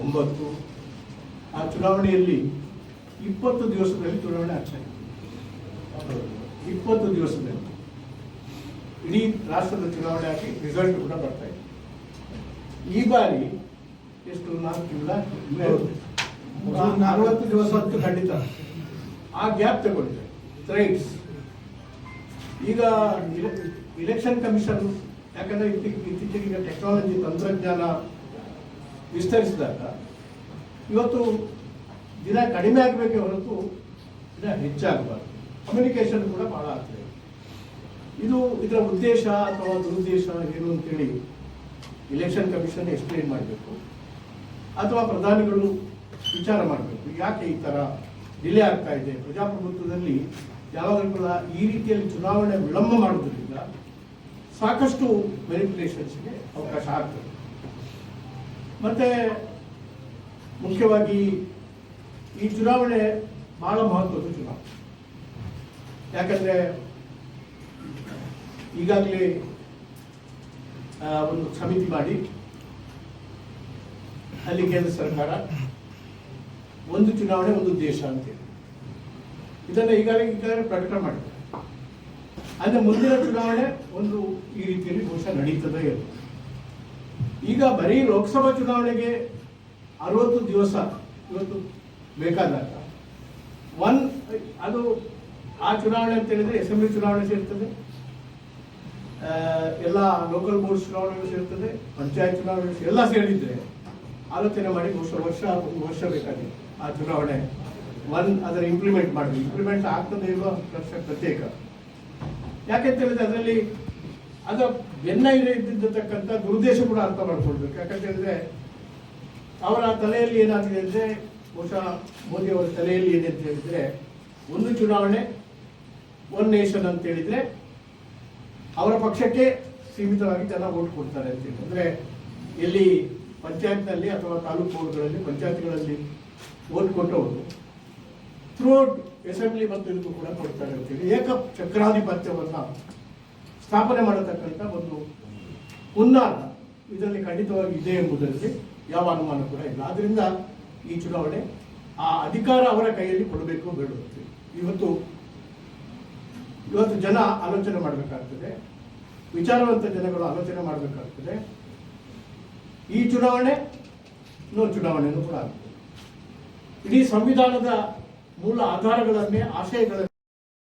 ಒಂಬತ್ತು. ಆ ಚುನಾವಣೆಯಲ್ಲಿ ಇಪ್ಪತ್ತು ದಿವಸದಲ್ಲಿ ಚುನಾವಣೆ ಆಗ್ತಾ ಇಪ್ಪತ್ತು ದಿವಸದಲ್ಲಿ. ಇಡೀ ರಾಷ್ಟ್ರದ ಚುನಾವಣೆ ಆಗಿ ರಿಸಲ್ಟ್ ಕೂಡ ಬರ್ತಾ ಇದೆ. ಈ ಬಾರಿ ಎಷ್ಟು? ನಾಲ್ಕು ತಿಂಗಳ ನಲವತ್ತು ದಿವಸ ಖಂಡಿತ. ಆ ಗ್ಯಾಪ್ ತಗೊಂಡ್ರೆ ರೈಟ್ಸ್ ಈಗ ಇಲೆಕ್ಷನ್ ಕಮಿಷನ್ ಯಾಕಂದ್ರೆ ಇತ್ತೀ- ಇತ್ತೀಚೆಗೆ ಈಗ ಟೆಕ್ನಾಲಜಿ ತಂತ್ರಜ್ಞಾನ ವಿಸ್ತರಿಸಿದಾಗ ಇವತ್ತು ದಿನ ಕಡಿಮೆ ಆಗಬೇಕೇ ಹೊರತು ದಿನ ಹೆಚ್ಚಾಗಬಾರ್ದು. ಕಮ್ಯುನಿಕೇಶನ್ ಕೂಡ ಬಹಳ ಆಗ್ತದೆ. ಇದು ಇದರ ಉದ್ದೇಶ ಅಥವಾ ದುರುದ್ದೇಶ ಏನು ಅಂತೇಳಿ ಇಲೆಕ್ಷನ್ ಕಮಿಷನ್ ಎಕ್ಸ್ಪ್ಲೇನ್ ಮಾಡಬೇಕು. ಅಥವಾ ಪ್ರಧಾನಿಗಳು ವಿಚಾರ ಮಾಡಬೇಕು. ಯಾಕೆ ಈ ಥರ ಡಿಲೇ ಆಗ್ತಾ ಇದೆ? ಪ್ರಜಾಪ್ರಭುತ್ವದಲ್ಲಿ ಯಾವಾಗಲೂ ಕೂಡ ಈ ರೀತಿಯಲ್ಲಿ ಚುನಾವಣೆ ವಿಳಂಬ ಮಾಡುವುದರಿಂದ ಸಾಕಷ್ಟು ಮೆನಿಪ್ಯುಲೇಷನ್ಸ್ಗೆ ಅವಕಾಶ ಆಗ್ತದೆ. ಮತ್ತೆ ಮುಖ್ಯವಾಗಿ ಈ ಚುನಾವಣೆ ಬಹಳ ಮಹತ್ವದ ಚುನಾವಣೆ ಯಾಕಂದ್ರೆ ಈಗಾಗಲೇ ಒಂದು ಸಮಿತಿ ಮಾಡಿ, ಅಲ್ಲಿ ಕೇಂದ್ರ ಸರ್ಕಾರ ಒಂದು ಚುನಾವಣೆ, ಒಂದು ದೇಶ ಅಂತೇಳಿ. ಇದನ್ನ ಈಗಾಗಲೇ ಈಗಾಗಲೇ ಪ್ರಕಟ ಮಾಡಿದೆ ಅಂದ್ರೆ ಮುಂದಿನ ಚುನಾವಣೆ ಒಂದು ಈ ರೀತಿಯಲ್ಲಿ ಬಹುಶಃ ನಡೀತದೆ ಇರುತ್ತೆ ಈಗ ಬರೀ ಲೋಕಸಭಾ ಚುನಾವಣೆಗೆ ಅರವತ್ತು ದಿವಸ, ಇವತ್ತು ಬೇಕಾದಾಗ ಒನ್ ಅದು ಆ ಚುನಾವಣೆ ಅಂತ ಹೇಳಿದ್ರೆ ಅಸೆಂಬ್ಲಿ ಚುನಾವಣೆ ಸೇರ್ತದೆ. ಎಲ್ಲ ಲೋಕಲ್ ಬೋರ್ಡ್ ಚುನಾವಣೆಗಳು ಸೇರ್ತದೆ, ಪಂಚಾಯತ್ ಚುನಾವಣೆ ಎಲ್ಲ ಸೇರಿದ್ರೆ ಆಲೋಚನೆ ಮಾಡಿ ವರ್ಷ ವರ್ಷ ವರ್ಷ ಬೇಕಾಗಿದೆ ಆ ಚುನಾವಣೆ. ಒನ್ ಅದರ ಇಂಪ್ಲಿಮೆಂಟ್ ಮಾಡಬೇಕು. ಇಂಪ್ಲಿಮೆಂಟ್ ಆಗ್ತದೆ ಇರುವ ಪ್ರತ್ಯೇಕ. ಯಾಕೆಂತ ಹೇಳಿದ್ರೆ ಅದರಲ್ಲಿ ಅದರ ಬೆನ್ನ ಇಲ್ಲ ಇದ್ದಿದ್ದಕ್ಕಂಥ ದುರುದ್ದೇಶ ಕೂಡ ಅರ್ಥ ಮಾಡ್ಕೊಳ್ಬೇಕು. ಯಾಕಂತ ಹೇಳಿದ್ರೆ ಅವರ ತಲೆಯಲ್ಲಿ ಏನಾಗಿದೆ ಅಂದರೆ ಬಹುಶಃ ಮೋದಿ ಅವರ ತಲೆಯಲ್ಲಿ ಏನಿದೆ ಅಂತ ಹೇಳಿದ್ರೆ ಒಂದು ಚುನಾವಣೆ ಒನ್ ನೇಷನ್ ಅಂತ ಹೇಳಿದ್ರೆ ಅವರ ಪಕ್ಷಕ್ಕೆ ಸೀಮಿತವಾಗಿ ಜನ ಓಟ್ ಕೊಡ್ತಾರೆ ಅಂತ ಹೇಳಿ. ಅಂದ್ರೆ ಎಲ್ಲಿ ಪಂಚಾಯತ್ನಲ್ಲಿ ಅಥವಾ ತಾಲೂಕು ಬೋರ್ಡ್ಗಳಲ್ಲಿ ಪಂಚಾಯತ್ಗಳಲ್ಲಿ ಓಟ್ ಕೊಟ್ಟವರು ಥ್ರೂಔಟ್ ಅಸೆಂಬ್ಲಿ ಮತ್ತು ಇದಕ್ಕೂ ಕೂಡ ಕೊಡ್ತಾರೆ ಅಂತೇಳಿ ಏಕ ಚಕ್ರಾಧಿಪತ್ಯವನ್ನ ಸ್ಥಾಪನೆ ಮಾಡತಕ್ಕಂಥ ಒಂದು ಹುನ್ನಾರ ಇದರಲ್ಲಿ ಖಂಡಿತವಾಗಿ ಇದೆ ಎಂಬುದರಲ್ಲಿ ಯಾವ ಅನುಮಾನ ಕೂಡ ಇಲ್ಲ. ಆದ್ದರಿಂದ ಈ ಚುನಾವಣೆ ಆ ಅಧಿಕಾರ ಅವರ ಕೈಯಲ್ಲಿ ಕೊಡಬೇಕು ಬೇಡ ಇವತ್ತು ಇವತ್ತು ಜನ ಆಲೋಚನೆ ಮಾಡಬೇಕಾಗ್ತದೆ. ವಿಚಾರವಂತ ಜನಗಳು ಆಲೋಚನೆ ಮಾಡಬೇಕಾಗ್ತದೆ. ಈ ಚುನಾವಣೆ ಇನ್ನೊಂದು ಚುನಾವಣೆಯನ್ನು ಕೂಡ ಆಗ್ತದೆ. ಇಡೀ ಸಂವಿಧಾನದ ಮೂಲ ಆಧಾರಗಳನ್ನೇ, ಆಶಯಗಳನ್ನೇ